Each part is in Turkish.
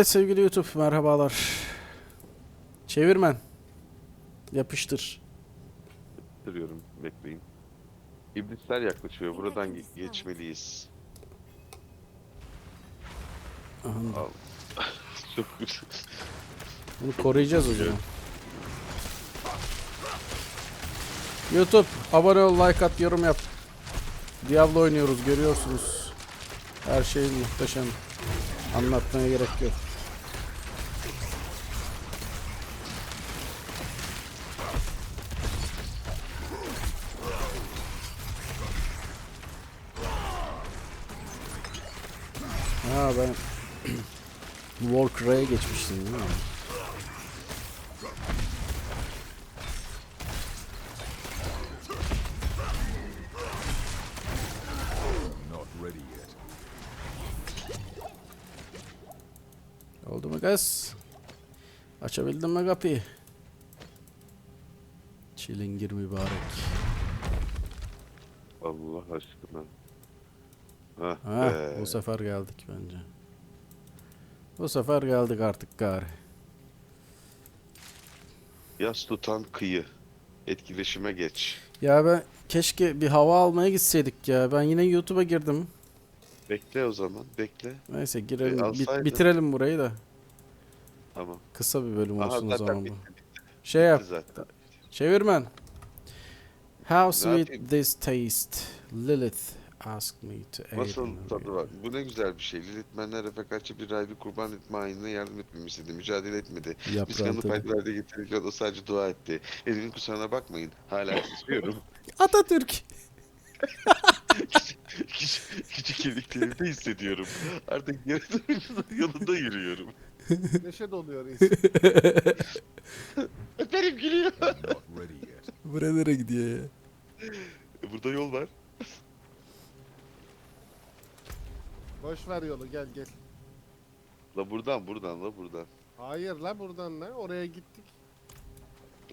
Evet sevgili YouTube merhabalar. Çevirmen. Yapıştır. Duruyorum. Bekleyin. İblisler yaklaşıyor. Buradan ge- geçmeliyiz. Aha, Al. Çok güzel. bunu koruyacağız zaman. YouTube abone ol, like at, yorum yap. Diablo oynuyoruz görüyorsunuz. Her şey muhteşem. Anlatmaya gerek yok. Ha ben Warcraft'a geçmiştim değil mi? Oldu mu gaz? Açabildin mi kapıyı? Çilingir mübarek. Allah aşkına. Hah Ha, be. bu sefer geldik bence. Bu sefer geldik artık gari. Yas tutan kıyı. Etkileşime geç. Ya ben keşke bir hava almaya gitseydik ya. Ben yine YouTube'a girdim. Bekle o zaman. Bekle. Neyse girelim. E, bit- alsaydın. bitirelim burayı da. Tamam. Kısa bir bölüm Aha olsun o zaten zaman bu. bitti. Şey yap. zaten. Çevirmen. How sweet yapayım? this taste. Lilith asked me to aid Nasıl in tadı var? Bu ne güzel bir şey. Lilithmenler refakatçi bir rahibi kurban etme ayinine yardım etmemi istedi. Mücadele etmedi. Biz Yaprağın kanı tadı. faydalarda getirirken o sadece dua etti. Elimin kusuruna bakmayın. Hala istiyorum. Atatürk. küçük, küçük kemiklerimde hissediyorum. Artık geri dönüşün yolunda yürüyorum. Neşe doluyor reis. Öperim gülüyor. Nereye gidiyor ya? Burada yol var. Boş ver yolu gel gel. La buradan buradan la buradan. Hayır la buradan ne? Oraya gittik.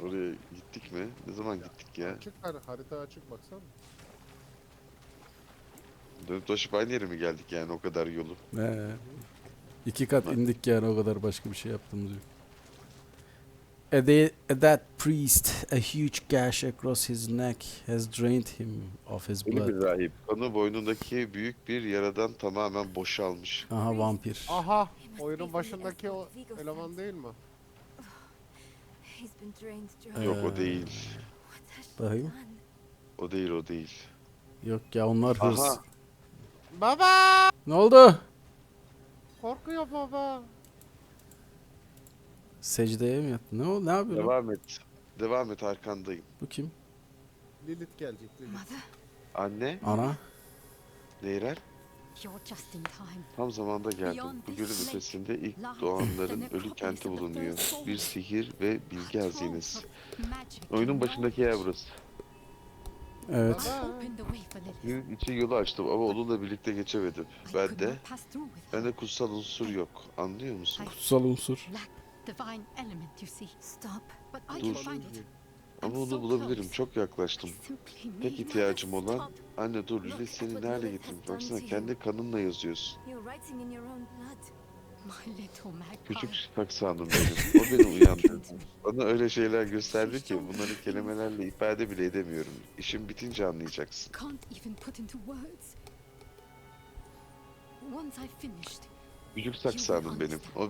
Oraya gittik mi? Ne zaman gittik ya? Açık har harita açık baksana. Dönüp dolaşıp aynı yere mi geldik yani o kadar yolu? He. İki kat indik yani o kadar başka bir şey yaptığımız yok. A, they, a that priest, a huge gash across his neck has drained him of his Ölü bir blood. rahip. Kanı boynundaki büyük bir yaradan tamamen boşalmış. Aha vampir. Aha! Oyunun başındaki o eleman değil mi? He's been drained dry. Yok Ee, o değil. What has she bakayım. done? O değil o değil. Yok ya onlar hırs. Aha. Baba! Ne oldu? Korkuyor baba. Secdeye mi yattı? Ne o? Ne yapıyor? lan? Devam et. Devam et arkandayım. Bu kim? Lilith gelecek Lilith. Mother, Anne, Ana. Neyrel you're just in time. tam zamanda geldim. Bu gölün ötesinde ilk doğanların ölü kenti bulunuyor. Bir sihir ve bilgi hazinesi. Oyunun başındaki yer burası. Evet. Open the way for Lilith. Sihir için yolu açtım ama onunla birlikte geçemedim. Ben could de, not pass through with her. bende kutsal unsur yok. Anlıyor musun? Kutsal unsur. Lack divine element, you see. Stop. But I can find it. Ama onu bulabilirim. Çok yaklaştım. I Tek ihtiyacım olan anne dur Lilith seni nerede getirmiş baksana kendi kanınla yazıyorsun. You're writing in your own blood. My little magpie. Küçük saksanım benim. O beni uyandırdı. Bana öyle şeyler gösterdi ki bunları kelimelerle ifade bile edemiyorum. İşim bitince anlayacaksın. Once I've finished, Küçük saksanım benim. O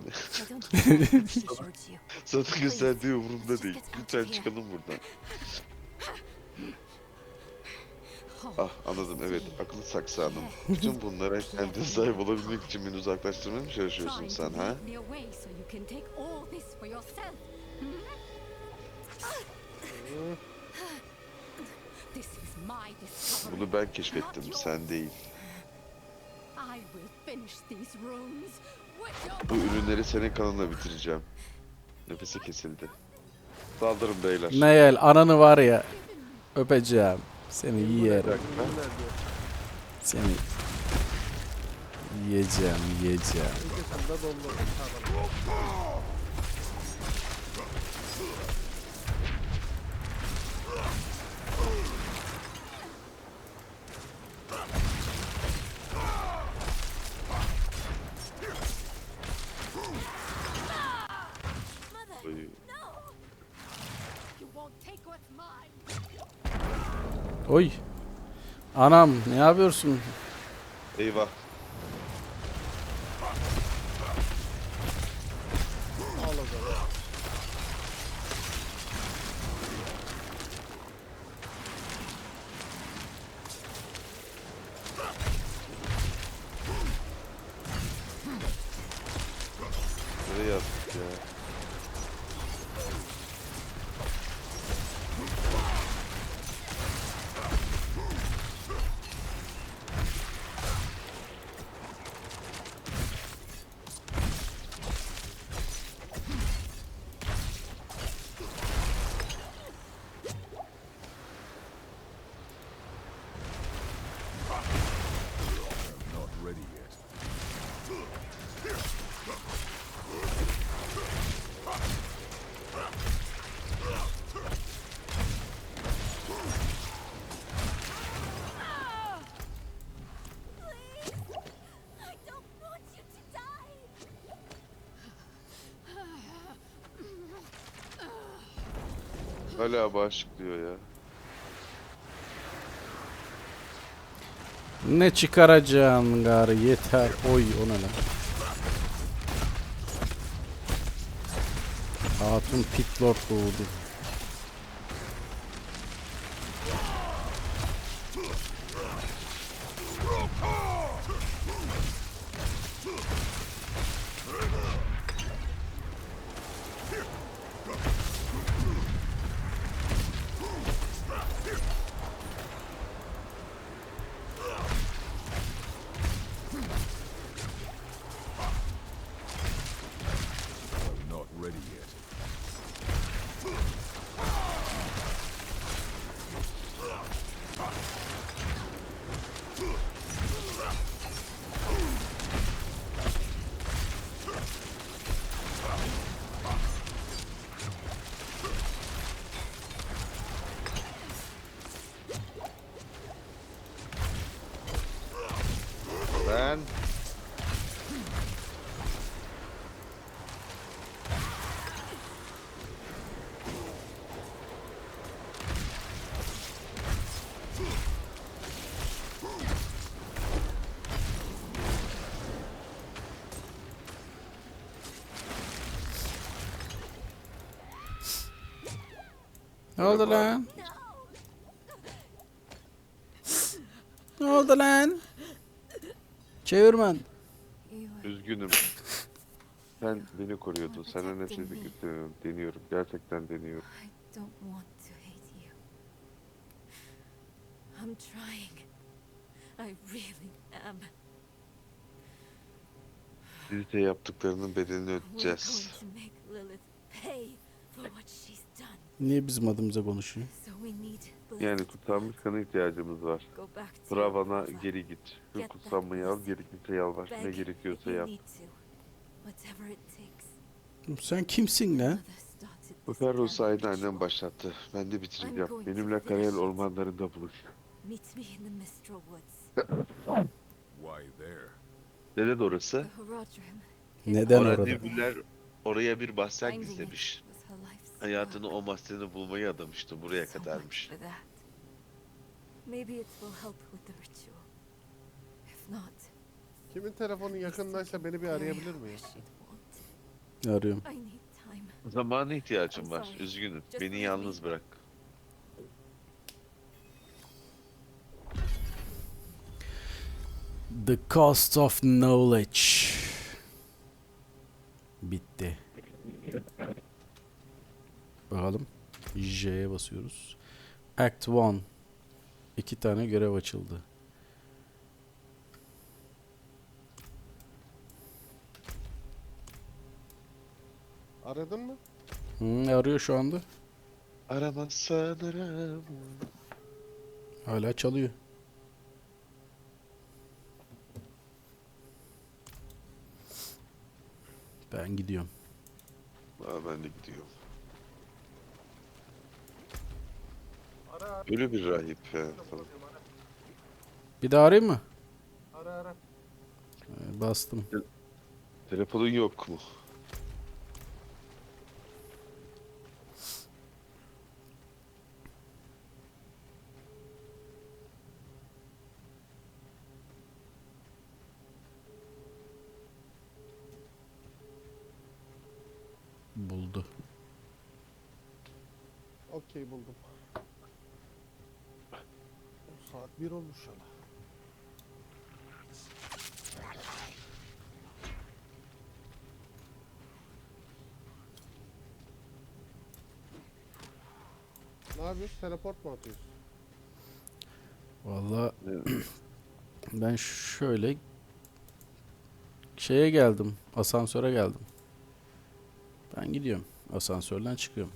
sana gösterdiği umurumda değil. Lütfen çıkalım buradan. Oh, Ah anladım evet akıllı saksanım. Bütün bunlara kendine sahip olabilmek için beni uzaklaştırmaya mı çalışıyorsun sen ha? discovery. Bunu ben keşfettim sen değil. Bu ürünleri senin kanınla bitireceğim. Nefesi kesildi. Saldırın beyler. Neyel ananı var ya. Öpeceğim. Seni diyor. Seni yiyeceğim, yiyeceğim. Anam ne yapıyorsun? Eyvah. Hala bağışık diyor ya. Ne çıkaracaksın gari yeter. Oy o ne? Hatun Pitlord doğdu. Ne oldu lan? Ne oldu lan? Çevirmen. üzgünüm. Sen beni koruyordun. Senden nefret ediyorum. Deniyorum. Gerçekten deniyorum. I don't want to hate you. I'm trying. I really am. Birlikte yaptıklarının bedelini We're going ödeyeceğiz. Niye bizim adımıza konuşuyor? Yani kutsanmış kana ihtiyacımız var. Bravana geri git. Şu kutsanmayı al, gerekirse yalvar. Ne gerekiyorsa yap. Sen kimsin lan? Aynı damn annem başlattı. Ben de bitireceğim. Benimle Karayel ormanlarında buluş. Nerede orası? Neden Orada? Nebüller oraya bir it gizlemiş. Hayatını o mahzeni bulmayı adamıştı. Buraya kadarmış. for that. Maybe it will help with the ritual. If not, Kimin telefonu yakındaysa beni bir arayabilir mi. Arıyorum. I need time. Zamana ihtiyacım I'm var. sorry. Üzgünüm. Beni yalnız bırak. The cost of knowledge. Bitti. Bakalım. J'ye basıyoruz. Act 1. İki tane görev açıldı. Aradın mı? Hı, arıyor şu anda. Aramazsan aram. Hala çalıyor. Ben gidiyorum. Ben de gidiyorum. Ara. Ölü bir rahip ya. Bir daha arayayım mı? Ara ara. Ee, bastım. Telefonun yok mu? Buldu. Okey buldum. 1 olmuş ya. Ne yapıyorsun? Teleport mu atıyorsun? Vallahi Evet. ben şöyle şeye geldim. Asansöre geldim. Ben gidiyorum. Asansörden çıkıyorum.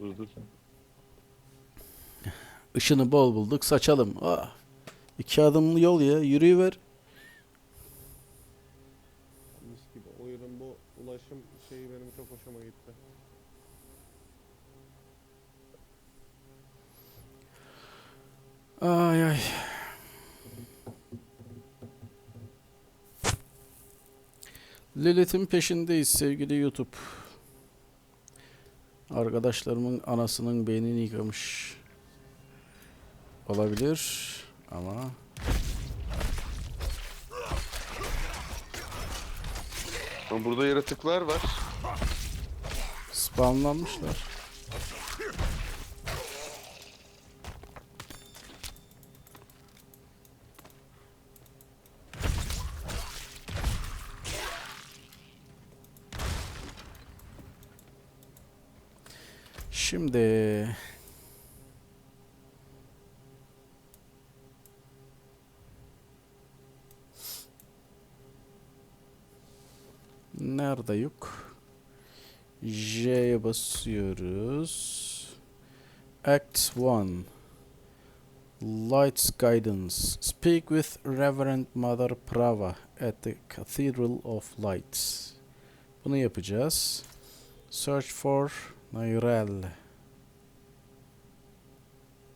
Dur dur. Işını bol bulduk. Saçalım. Ah. İki adımlı yol ya. Yürüyüver. Mis gibi. Oyunun bu ulaşım şeyi benim çok hoşuma gitti. Ay ay. Lilith'in peşindeyiz sevgili YouTube. Arkadaşlarımın anasının beynini yıkamış. Olabilir ama Ama burada yaratıklar var. spawnlanmışlar. Nerede yok? J'ye basıyoruz. Act 1 Lights Guidance Speak with Reverend Mother Prava at the Cathedral of Lights Bunu yapacağız. Search for Nairel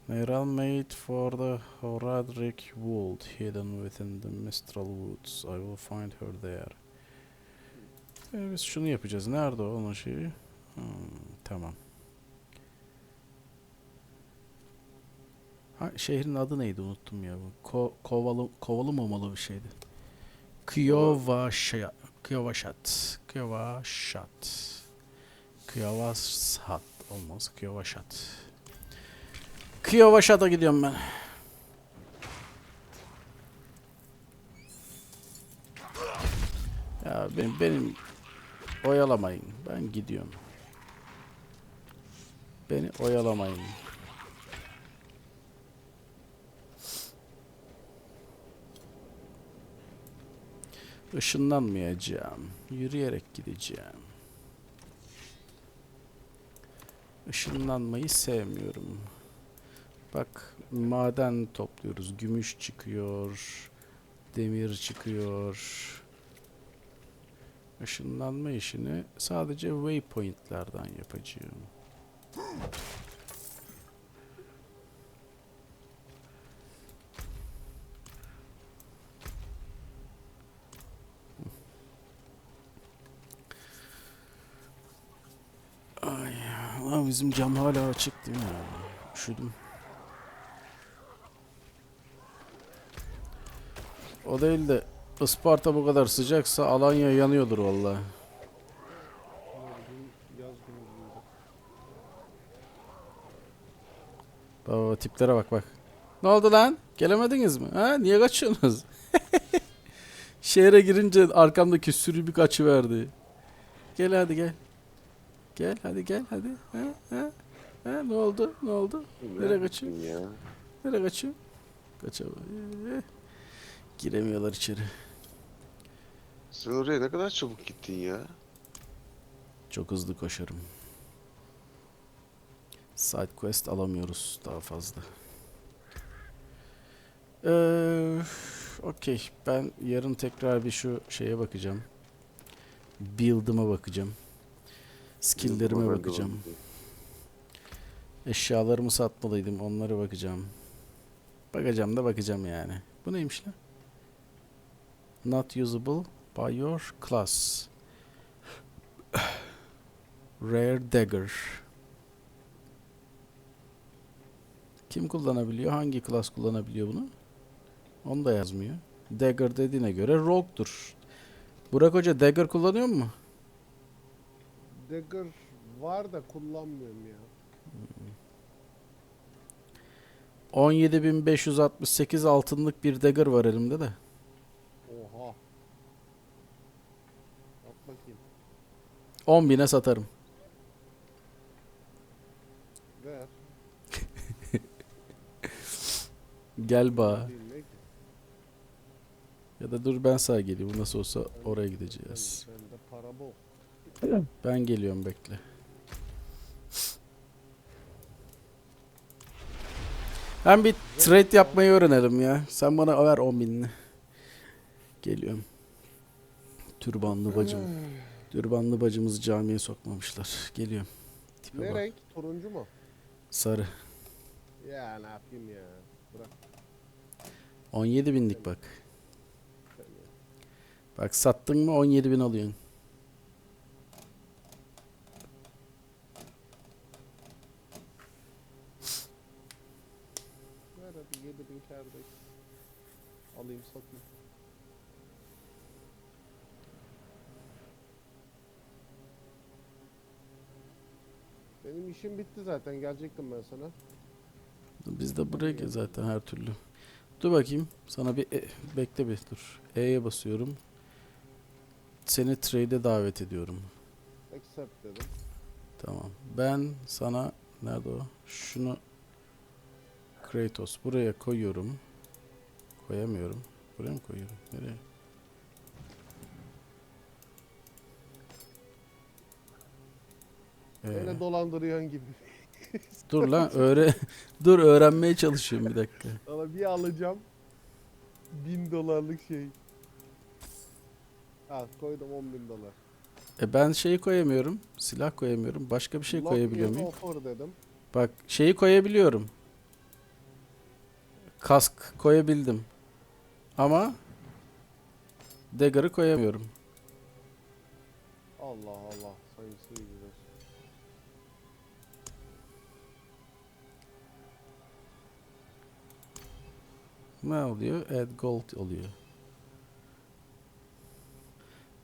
Nairel made for the Horadric Wold hidden within the Mistral Woods. I will find her there. Ee, biz şunu yapacağız. Nerede o onun şeyi? Hmm, tamam. Ha, şehrin adı neydi unuttum ya. Ko kovalı kovalı mamalı bir şeydi. Kyovaşat. Kyovaşat. Kyovaşat. Kyovaşat olmaz. Kyovaşat. Kyovaşat'a gidiyorum ben. Ya benim, benim oyalamayın. Ben gidiyorum. Beni oyalamayın. Işınlanmayacağım. Yürüyerek gideceğim. Işınlanmayı sevmiyorum. Bak maden topluyoruz. Gümüş çıkıyor. Demir çıkıyor. Işınlanma işini sadece waypointlerden yapacağım. Ay, lan bizim cam hala açık değil mi? Üşüdüm. O değil de Isparta bu kadar sıcaksa Alanya yanıyordur vallahi. Baba tiplere bak bak. Ne oldu lan? Gelemediniz mi? Ha? Niye kaçıyorsunuz? Şehre girince arkamdaki sürü bir kaçıverdi. Gel hadi gel. Gel hadi gel hadi. Ha? Ha? Ha? Ne oldu? Ne oldu? Nereye kaçıyorsun? Ya. Nereye kaçıyor? Kaçamıyor. Giremiyorlar içeri. Sen oraya ne kadar çabuk gittin ya. Çok hızlı koşarım. Side quest alamıyoruz daha fazla. Ee, Okey. Ben yarın tekrar bir şu şeye bakacağım. Build'ıma bakacağım. Skill'lerime bakacağım. Eşyalarımı satmalıydım. Onlara bakacağım. Bakacağım da bakacağım yani. Bu neymiş lan? Not usable by your class. Rare Dagger. Kim kullanabiliyor? Hangi class kullanabiliyor bunu? Onu da yazmıyor. Dagger dediğine göre Rogue'dur. Burak Hoca Dagger kullanıyor mu? Dagger var da kullanmıyorum ya. 17.568 altınlık bir dagger var elimde de. Oha. At bakayım. 10.000'e satarım. Ver. Gel ba. Ya da dur ben sağa geleyim. Bu nasıl olsa oraya gideceğiz. Ben geliyorum bekle. Ben bir trade yapmayı öğrenelim ya. Sen bana ver 10 binini. Geliyorum. Türbanlı bacım. Türbanlı bacımızı camiye sokmamışlar. Geliyorum. Tipe Ne bak. renk? Turuncu mu? Sarı. Ya ne yapayım ya. Bırak. 17 binlik bak. Bak sattın mı 17 bin alıyorsun. Ver hadi 7000 kârdayız. Alayım satayım. Benim işim bitti zaten. Gelecektim ben sana. Biz de buraya zaten her türlü. Dur bakayım. Sana bir e- bekle bir dur. E'ye basıyorum. Seni trade'e davet ediyorum. Accept dedim. Tamam. Ben sana nerede o? Şunu Kratos buraya koyuyorum. Koyamıyorum. Buraya mı koyuyorum? Nereye? Ee, Öyle dolandırıyorsun gibi. dur lan öğre dur öğrenmeye çalışıyorum bir dakika. Ama bir alacağım. 1000 dolarlık şey. Al koydum 10 bin dolar. E ben şeyi koyamıyorum. Silah koyamıyorum. Başka bir şey Lock koyabiliyor muyum? Offer dedim. Bak şeyi koyabiliyorum. Kask koyabildim. Ama Dagger'ı koyamıyorum. Allah Allah. Sayısı güzel. Ne oluyor? Add gold oluyor.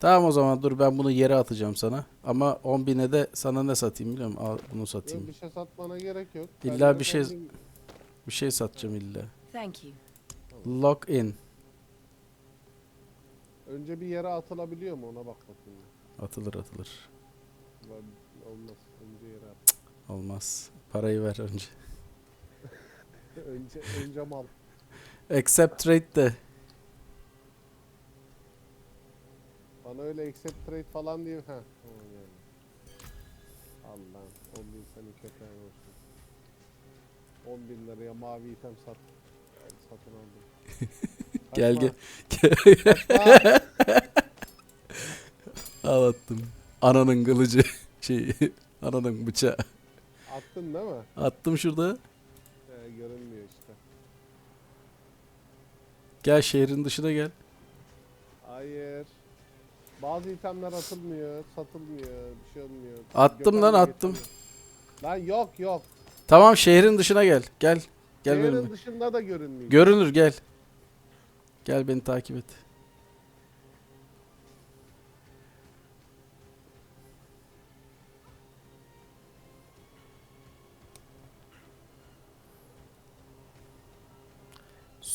Tamam o zaman dur ben bunu yere atacağım sana. Ama 10.000'e de sana ne satayım biliyor musun? Al bunu Yok satayım. bir şey satmana gerek yok. İlla bir şey- Bir şey satacağım illa. Thank you. Lock in. Önce bir yere atılabiliyor mu ona bak bakayım. Atılır atılır. Olmaz. Önce yere at. Olmaz. Parayı ver önce. önce, önce mal. Accept trade de. Bana öyle accept trade falan tamam yani. Allah'ım. 10 bin senin köpeğin olsun. 10 bin liraya mavi item sat. Satın aldım. Gel gel. kaçma. Al attım. Ananın kılıcı. Şey, ananın bıçağı. Attın değil mi? Attım şurada. Ee, görünmüyor işte. Gel şehrin dışına gel. Hayır. Bazı itemler atılmıyor, satılmıyor, bir şey olmuyor. Attım lan, Gökhan attım. getirmiyor. Lan yok yok. Tamam şehrin dışına gel. Gel. Gel Şehrin benimle. dışında da görünmüyor. Görünür gel. Gel beni takip et.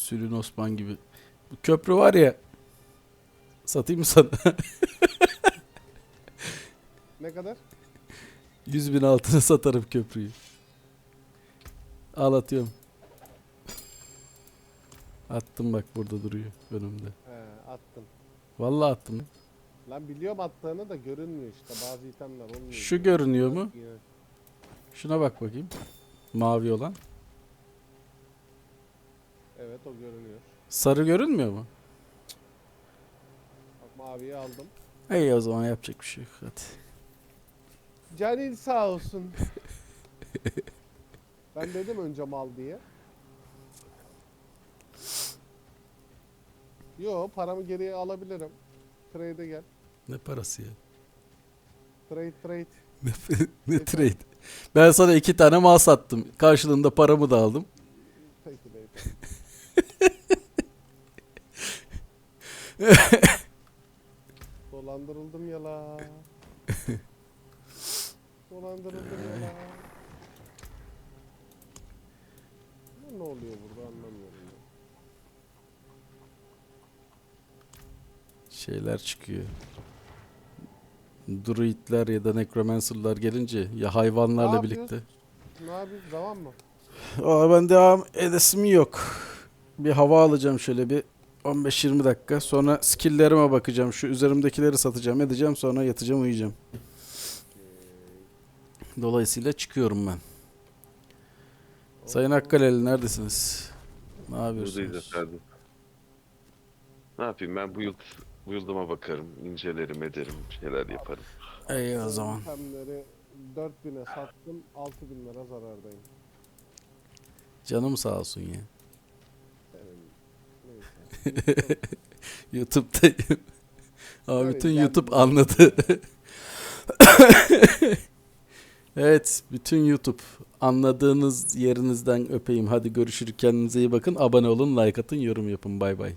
Sülün Osman gibi. Bu köprü var ya. Satayım mı sana? ne kadar? 100 bin altına satarım köprüyü. Al atıyorum. Attım bak burada duruyor önümde. He attın. Vallahi attım. Lan biliyorum attığını da görünmüyor işte. Bazı itemler olmuyor. Şu görünüyor mu? Şuna bak bakayım. Mavi olan. Evet o görünüyor. Sarı görünmüyor mu? Bak maviyi aldım. İyi o zaman yapacak bir şey yok. Hadi. Canil sağ olsun. ben dedim önce mal diye. Yo paramı geriye alabilirim. Trade'e gel. Ne parası ya? Trade trade. Ne, ne trade? Ben sana iki tane mal sattım. Karşılığında paramı da aldım. Dolandırıldım ya la. canlandırıldı ya. Ne oluyor burada anlamıyorum ya. Şeyler çıkıyor. Druidler ya da necromancerlar gelince ya hayvanlarla Ne birlikte. Ne yapıyoruz? Devam mı? Aa, ben devam edesim yok. Bir hava alacağım şöyle bir 15-20 dakika. Sonra skill'lerime bakacağım. Şu üzerimdekileri satacağım, edeceğim. Sonra yatacağım, uyuyacağım. Dolayısıyla çıkıyorum ben. Sayın Hakkaleli neredesiniz? Ne Buradayız yapıyorsunuz? efendim. Ne yapayım ben bu yıl bu yıldama bakarım, incelerim, ederim, bir şeyler yaparım. İyi o zaman. Itemleri 4000'e sattım. 6000 lira zarardayım. Canım sağ olsun ya. YouTube'dayım. Abi bütün. YouTube anladı. evet, bütün YouTube anladığınız yerinizden öpeyim. Hadi görüşürüz. Kendinize iyi bakın. Abone olun, like atın, yorum yapın. Bay bay.